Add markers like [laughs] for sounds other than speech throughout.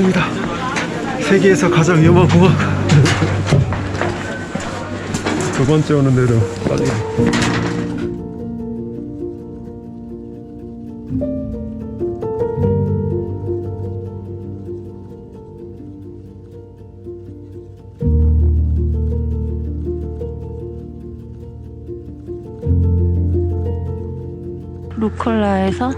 도착했습니다. 세계에서 가장 위험한 공항. 두 번째 오는 데로 빨리. 루콜라에서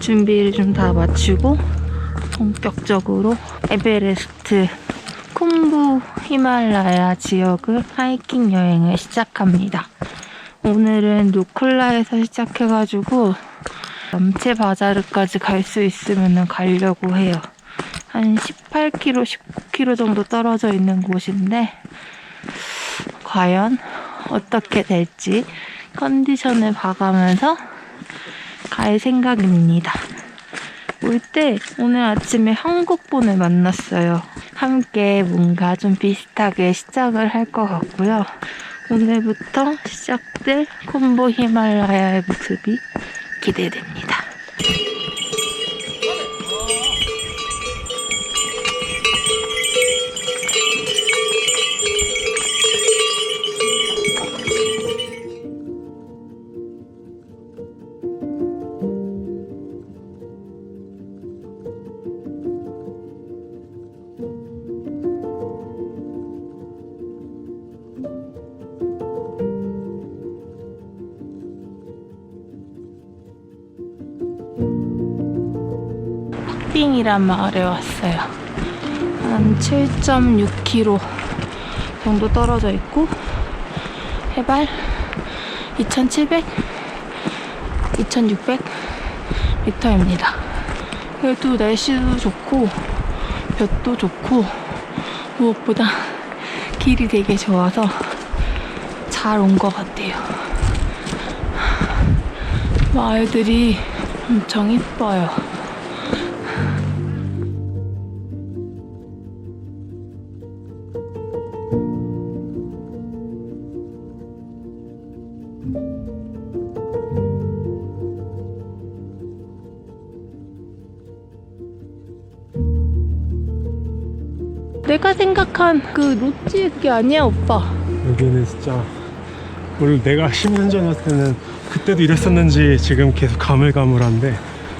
준비를 좀 다 마치고 본격적으로 에베레스트 콤부 히말라야 지역을 하이킹 여행을 시작합니다. 오늘은 루콜라에서 시작해가지고 남체 바자르까지 갈 수 있으면 가려고 해요. 한 18km, 19km 정도 떨어져 있는 곳인데 과연 어떻게 될지 컨디션을 봐가면서 갈 생각입니다. 올 때 오늘 아침에 한국분을 만났어요. 함께 뭔가 좀 비슷하게 시작을 할 것 같고요. 오늘부터 시작될 콤보 히말라야의 모습이 기대됩니다. 띵이란 마을에 왔어요. 한 7.6km 정도 떨어져 있고 해발 2,700, 2,600 미터입니다. 그래도 날씨도 좋고 볕도 좋고 무엇보다 길이 되게 좋아서 잘 온 것 같아요. 마을들이 엄청 이뻐요. 내가 생각한 그 로찌 그게 아니야 오빠. 여기는 진짜 오늘 내가 10년 전 왔을 때는 그때도 이랬었는지 지금 계속 가물가물한데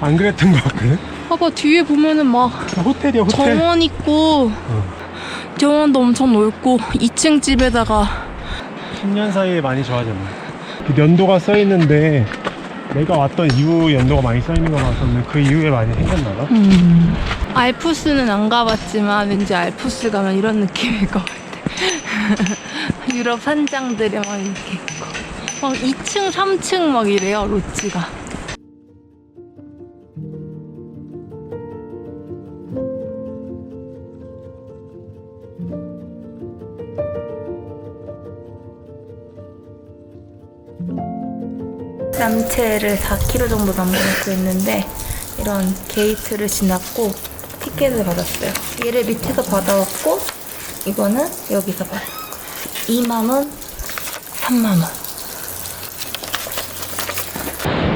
안 그랬던 것 같거든? 봐봐 뒤에 보면은 막 호텔이야 호텔. 정원 있고 정원도 엄청 넓고 2층 집에다가 10년 사이에 많이 좋아졌네. 그 연도가 써있는데 내가 왔던 이후 연도가 많이 써있는 거 봐서는 그 이후에 많이 생겼나 봐. 음. 알프스는 안 가봤지만 왠지 알프스 가면 이런 느낌일 것 같아. [laughs] 유럽 산장들이 막 이렇게 있고. 막 2층 3층 막 이래요 로찌가. 남체를 4km 정도 남겨놓고 있는데 이런 게이트를 지났고 티켓을 받았어요. 얘를 밑에서 받아왔고 이거는 여기서 받았고 2만원, 3만원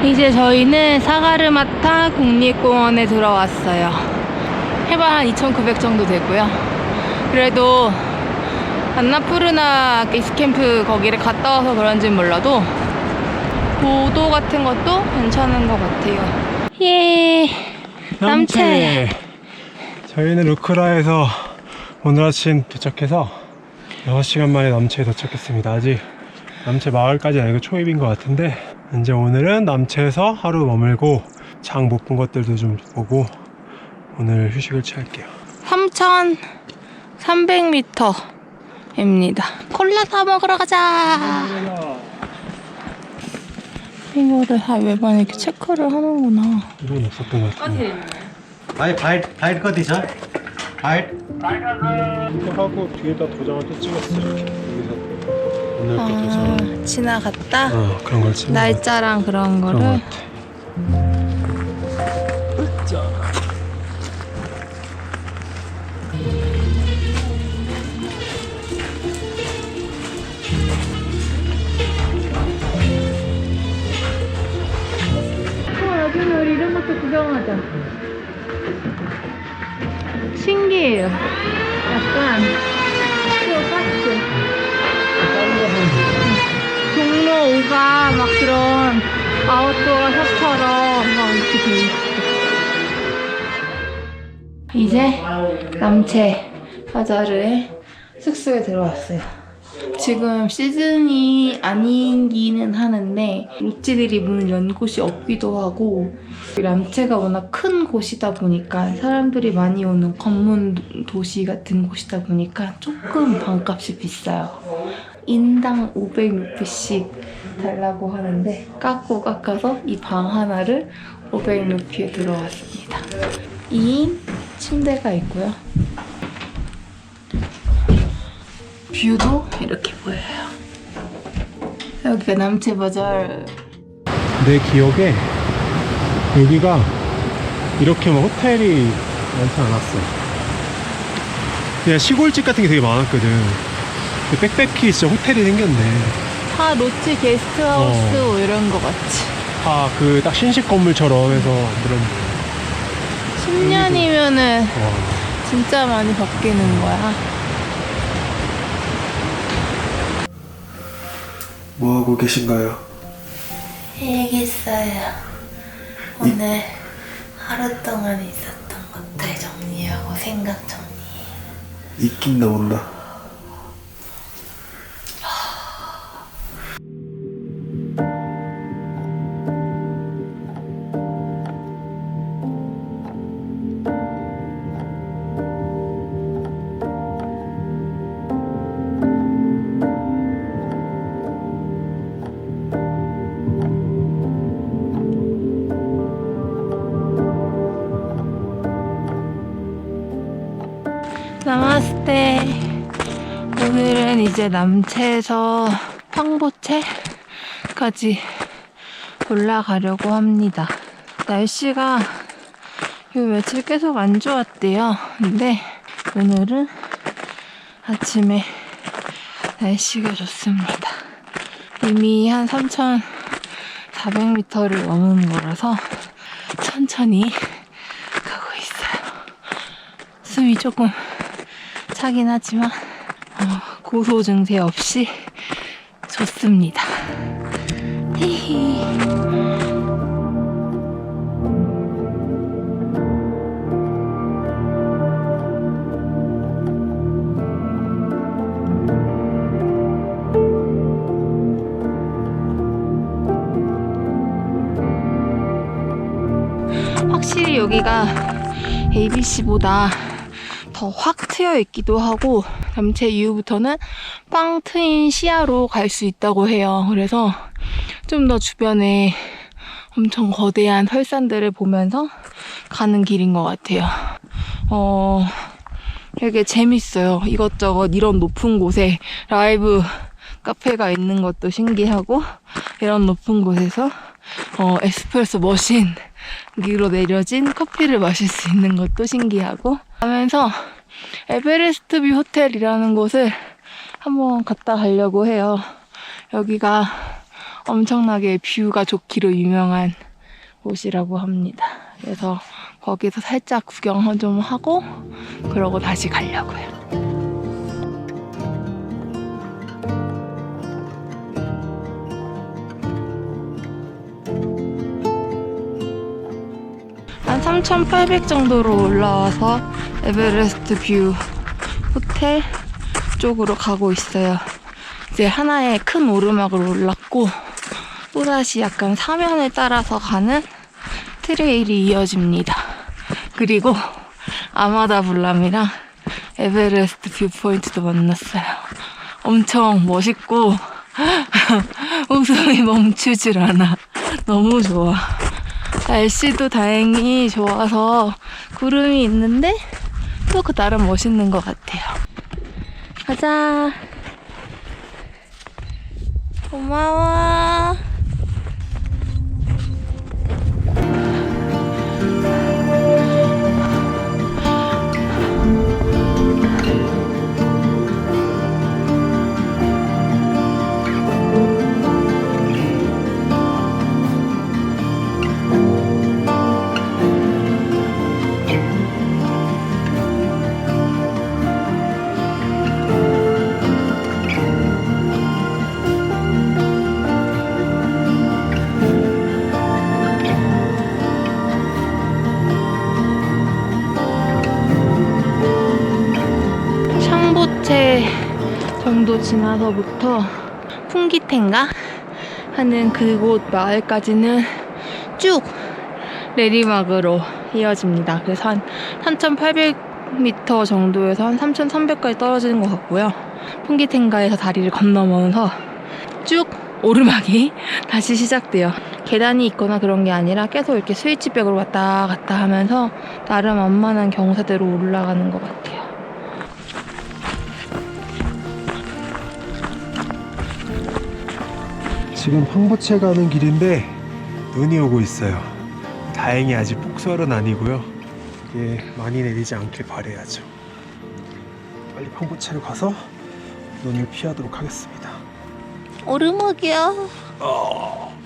이제 저희는 사가르마타 국립공원에 들어왔어요. 해발 한 2,900 정도 되고요. 그래도 안나푸르나 베이스캠프 거기를 갔다 와서 그런진 몰라도 보도 같은 것도 괜찮은 것 같아요. 예. 남체. 저희는 루크라에서 오늘 아침 도착해서 6시간 만에 남체에 도착했습니다 아직 남체 마을까지 아니고 초입인 것 같은데 이제 오늘은 남체에서 하루 머물고 장 못 본 것들도 좀 보고 오늘 휴식을 취할게요 3,300m입니다. 콜라 사 먹으러 가자. 이거를 다 매번 이렇게 체크를 하는구나. 이건 없었던 것 같은데 아니 바이트 바이트 거 되죠? 바이트 이렇게 하고 뒤에다 도장을 또 찍었어요. 여기서 오늘 아, 도장. 지나갔다? 어 그런 걸 찍는 날짜랑 그런 거를. 같아. 종로 5가 막 그런 아웃도어 샵처럼 막 이렇게 돼 있어. 이제 남체 바자르의 숙소에 들어왔어요. 지금 시즌이 아니기는 하는데 롯지들이 문을 연 곳이 없기도 하고 남체가 워낙 큰 곳이다 보니까 사람들이 많이 오는 검문 도시 같은 곳이다 보니까 조금 방값이 비싸요. 인당 500루피씩 달라고 하는데 깎고 깎아서 이 방 하나를 500루피에 들어왔습니다. 2인 침대가 있고요. 뷰도 이렇게 보여요. 여기가 남체 바जार 내 기억에 여기가 이렇게 막 호텔이 많지 않았어. 그냥 시골집 같은 게 되게 많았거든. 근데 빽빽히 진짜 호텔이 생겼네. 다 로치 게스트하우스 어. 뭐 이런 거 같지. 다 그 딱 신식 건물처럼 해서 만들었네. 10년이면은 와. 진짜 많이 바뀌는 거야. 뭐 하고 계신가요? 얘기했어요. 오늘 하루 동안 있었던 것들 정리하고 생각 정리. 입김 나온다. 이제 남체에서 황보체까지 올라가려고 합니다. 날씨가 요 며칠 계속 안 좋았대요. 근데 오늘은 아침에 날씨가 좋습니다. 이미 한 3,400m를 넘은 거라서 천천히 가고 있어요. 숨이 조금 차긴 하지만 어, 고소 증세 없이 좋습니다. 히히. 여기가 ABC보다 더 확 트여 있기도 하고 남체 이후부터는 빵 트인 시야로 갈 수 있다고 해요. 그래서 좀 더 주변에 엄청 거대한 설산들을 보면서 가는 길인 것 같아요. 어, 되게 재밌어요. 이것저것 이런 높은 곳에 라이브 카페가 있는 것도 신기하고 이런 높은 곳에서 어, 에스프레소 머신 [laughs] 위로 내려진 커피를 마실 수 있는 것도 신기하고 하면서 에베레스트 뷰 호텔이라는 곳을 한번 갔다 가려고 해요. 여기가 엄청나게 뷰가 좋기로 유명한 곳이라고 합니다. 그래서 거기서 살짝 구경 좀 하고 그러고 다시 가려고요. 3,800 정도로 올라와서 에베레스트 뷰 호텔 쪽으로 가고 있어요. 이제 하나의 큰 오르막으로 올랐고 또다시 약간 사면을 따라서 가는 트레일이 이어집니다. 그리고 아마다 블람이랑 에베레스트 뷰 포인트도 만났어요. 엄청 멋있고 [laughs] 웃음이 멈추질 않아. 너무 좋아. 날씨도 다행히 좋아서 구름이 있는데 또 그 나름 멋있는 것 같아요. 가자. 고마워. 지나서부터 풍기텐가 하는 그곳 마을까지는 쭉 내리막으로 이어집니다. 그래서 한 3,800m 정도에서 한 3,300까지 떨어지는 것 같고요. 풍기텐가에서 다리를 건너면서 쭉 오르막이 [laughs] 다시 시작돼요. 계단이 있거나 그런 게 아니라 계속 이렇게 스위치백으로 왔다 갔다 하면서 나름 완만한 경사대로 올라가는 것 같아요. 지금 황보채 가는 길인데 눈이 오고 있어요. 다행히 아직 폭설은 아니고요. 이게 많이 내리지 않길 바래야죠. 빨리 황보채로 가서 눈을 피하도록 하겠습니다. 오르막이야. 어...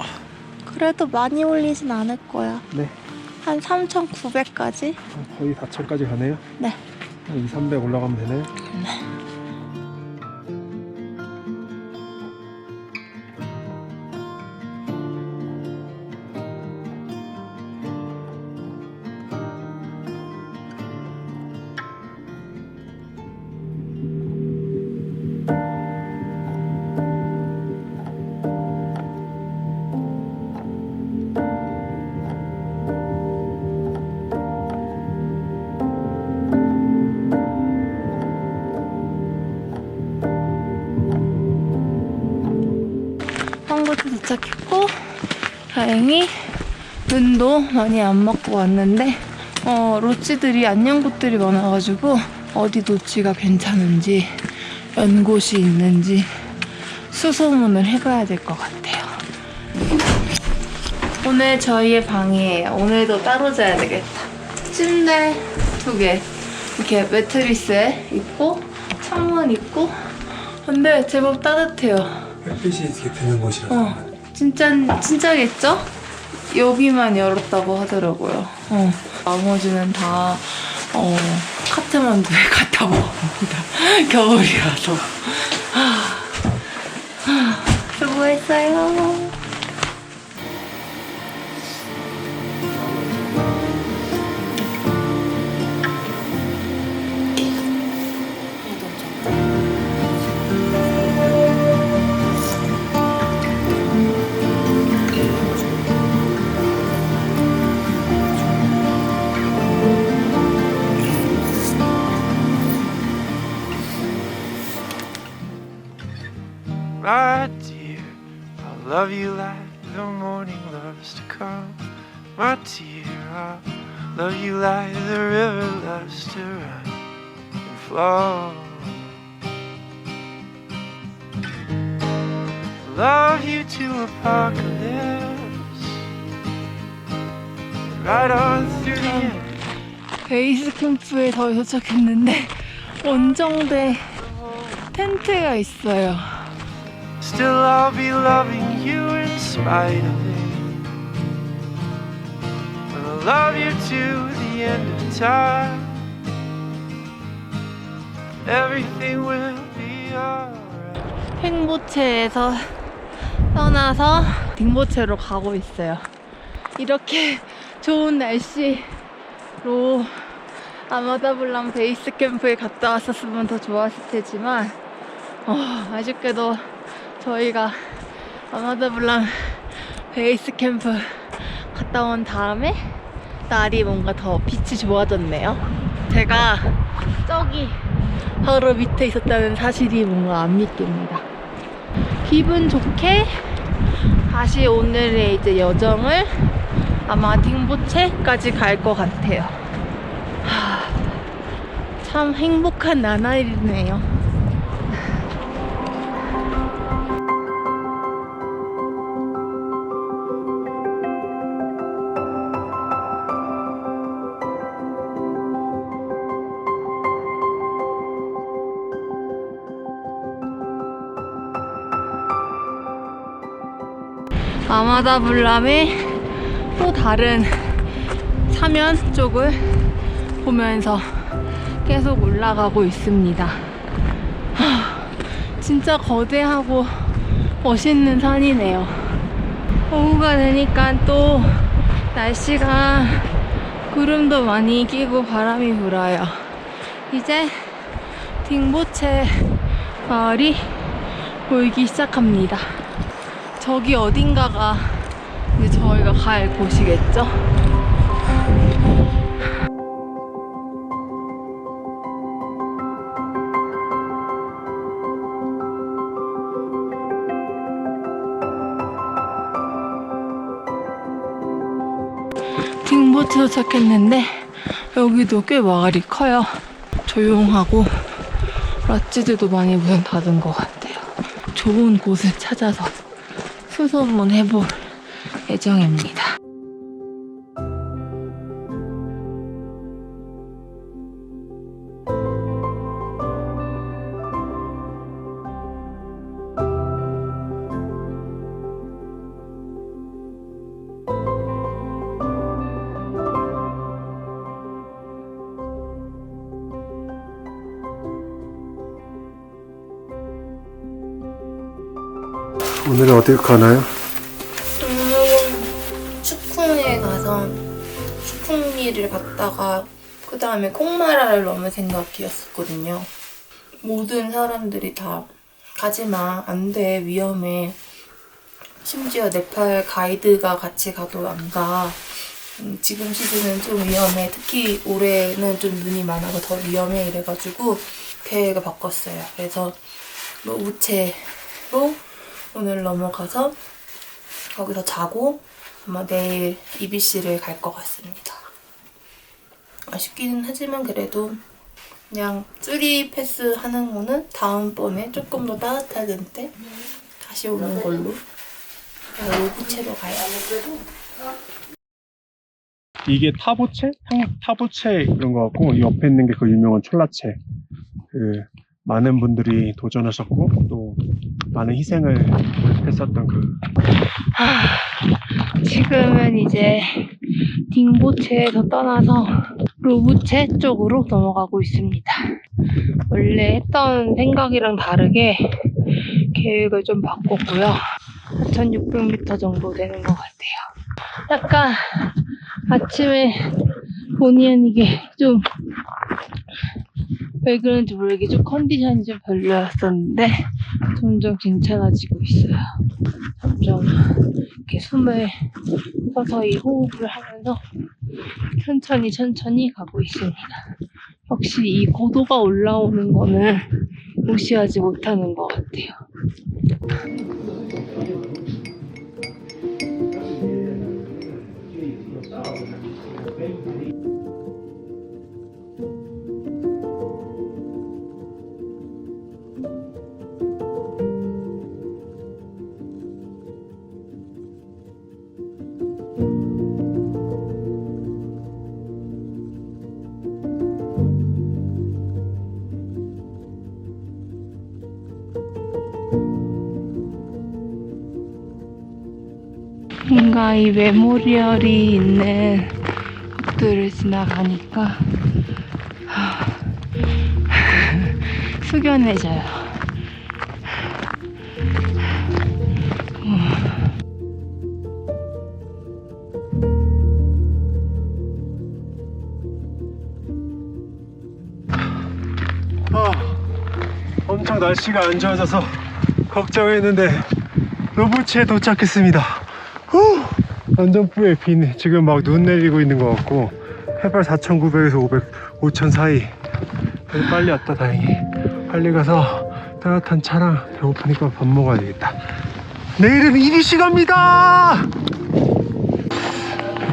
그래도 많이 올리진 않을 거야. 네, 한 3,900까지? 거의 4천까지 가네요. 네. 한 2, 300 올라가면 되네요. 도착했고 다행히 눈도 많이 안 맞고 왔는데 어, 로지들이 안녕 곳들이 많아가지고 어디 노치가 괜찮은지 연곳이 있는지 수소문을 해봐야 될 것 같아요. 오늘 저희의 방이에요. 오늘도 따로 자야 되겠다. 침대 두 개. 이렇게 매트리스에 있고 창문 있고 근데 제법 따뜻해요. 햇빛이 이렇게 드는 곳이라. 어, 진짜 진짜겠죠? 여기만 열었다고 하더라고요. 어, 나머지는 다 어, 카트만두에 갖다 먹습니다. 겨울이라서. 하, 하, 수고했어요. Love you like the morning loves to come. My dear, I love you like the river loves to run and flow. Love you to apocalypse. Right on through the end. 베이스 캠프에 저희 도착했는데 원정대 텐트가 있어요. Still, I'll be loving you in spite of it. And I'll love you to the end of time. Everything will be alright. 행보체에서 떠나서 딩보체로 가고 있어요. 이렇게 좋은 날씨로 아마다블람 베이스 캠프에 갔다 왔었으면 더 좋았을 테지만 어, 아쉽게도 저희가 아마다블람 베이스 캠프 갔다 온 다음에 날이 뭔가 더 빛이 좋아졌네요. 제가 저기 바로 밑에 있었다는 사실이 뭔가 안 믿깁니다. 기분 좋게 다시 오늘의 이제 여정을 아마 딩보체까지 갈 것 같아요. 하, 참 행복한 나날이네요. 아마다블람의 또 다른 사면 쪽을 보면서 계속 올라가고 있습니다. 하, 진짜 거대하고 멋있는 산이네요. 오후가 되니까 또 날씨가 구름도 많이 끼고 바람이 불어요. 이제 딩보체 마을이 보이기 시작합니다. 저기 어딘가가 이제 저희가 갈 곳이겠죠? 딩보트 도착했는데 여기도 꽤 마을이 커요. 조용하고 라찌들도 많이 문 닫은 것 같아요. 좋은 곳을 찾아서 수소문 해볼 예정입니다. 오늘은 어디 가나요? 음, 축풍에 가서 축풍리를 갔다가 그 다음에 콩마라를 넘을 생각이었었거든요. 모든 사람들이 다 가지마 안돼 위험해. 심지어 네팔 가이드가 같이 가도 안 가. 음, 지금 시즌은 좀 위험해. 특히 올해는 좀 눈이 많아서 더 위험해 이래가지고 계획을 바꿨어요. 그래서 뭐 우체로 오늘 넘어가서 거기서 자고 아마 내일 EBC를 갈 것 같습니다. 아쉽기는 하지만 그래도 그냥 쓰리 패스 하는 거는 다음번에 조금 더 따뜻해질 때 다시 오는 걸로 로부체로 가요. 이게 타보체? 향- 타보체 이런 거 같고 이 옆에 있는 게 그 유명한 촐라체 그 많은 분들이 도전하셨고 또 많은 희생을 했었던 그 지금은 이제 딩보체에서 떠나서 로부체 쪽으로 넘어가고 있습니다. 원래 했던 생각이랑 다르게 계획을 좀 바꿨고요. 4,600m 정도 되는 것 같아요. 약간 아침에 본의 아니게 좀 왜 그런지 모르게 좀 컨디션이 좀 별로였었는데 점점 괜찮아지고 있어요. 점점 이렇게 숨을 서서히 호흡을 하면서 천천히 천천히 가고 있습니다. 역시 이 고도가 올라오는 거는 무시하지 못하는 것 같아요. 이 메모리얼이 있는 곳들을 지나가니까 하, 숙연해져요. 아, 엄청 날씨가 안 좋아져서 걱정했는데 로부치에 도착했습니다. 후! 완전 뿌에 비네. 지금 막 눈 내리고 있는 것 같고 해발 4,900에서 500, 5,000 사이. 빨리 왔다 다행히. 빨리 가서 따뜻한 차랑 배고프니까 밥 먹어야 되겠다. 내일은 이리시 갑니다.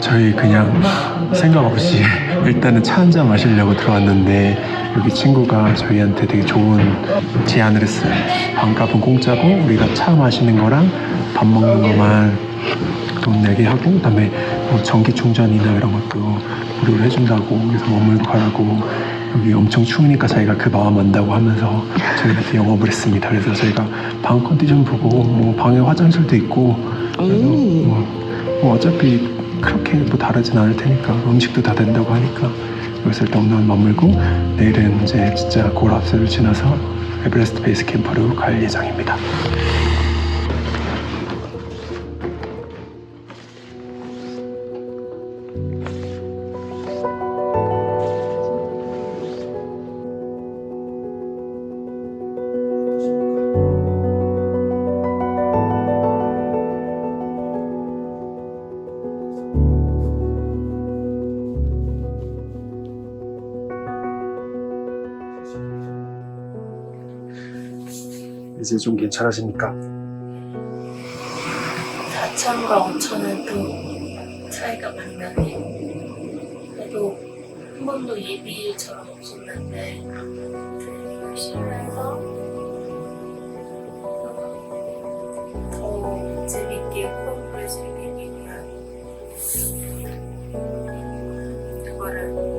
저희 그냥 생각 없이 일단은 차 한 잔 마시려고 들어왔는데 여기 친구가 저희한테 되게 좋은 제안을 했어요. 반값은 공짜고 우리가 차 마시는 거랑 밥 먹는 것만 돈 내게 하고 그다음에 뭐 전기 충전이나 이런 것도 무료로 해준다고 그래서 머물고 가라고 여기 엄청 추우니까 자기가 그 마음 안다고 하면서 저희한테 영업을 했습니다. 그래서 저희가 방 컨디션 보고 뭐 방에 화장실도 있고 그래서 뭐, 뭐 어차피 그렇게 뭐 다르진 않을 테니까 음식도 다 된다고 하니까 여기서 일단 오늘 머물고 내일은 이제 진짜 고랍스를 지나서 에베레스트 베이스 캠프로 갈 예정입니다. 이제 좀 괜찮아집니까? 4천과 5천은 또 차이가 많나니 그래도 한 번도 예비일처럼 없었는데 열심히 해서 더 재밌게 공부를 즐기기 위한 그거를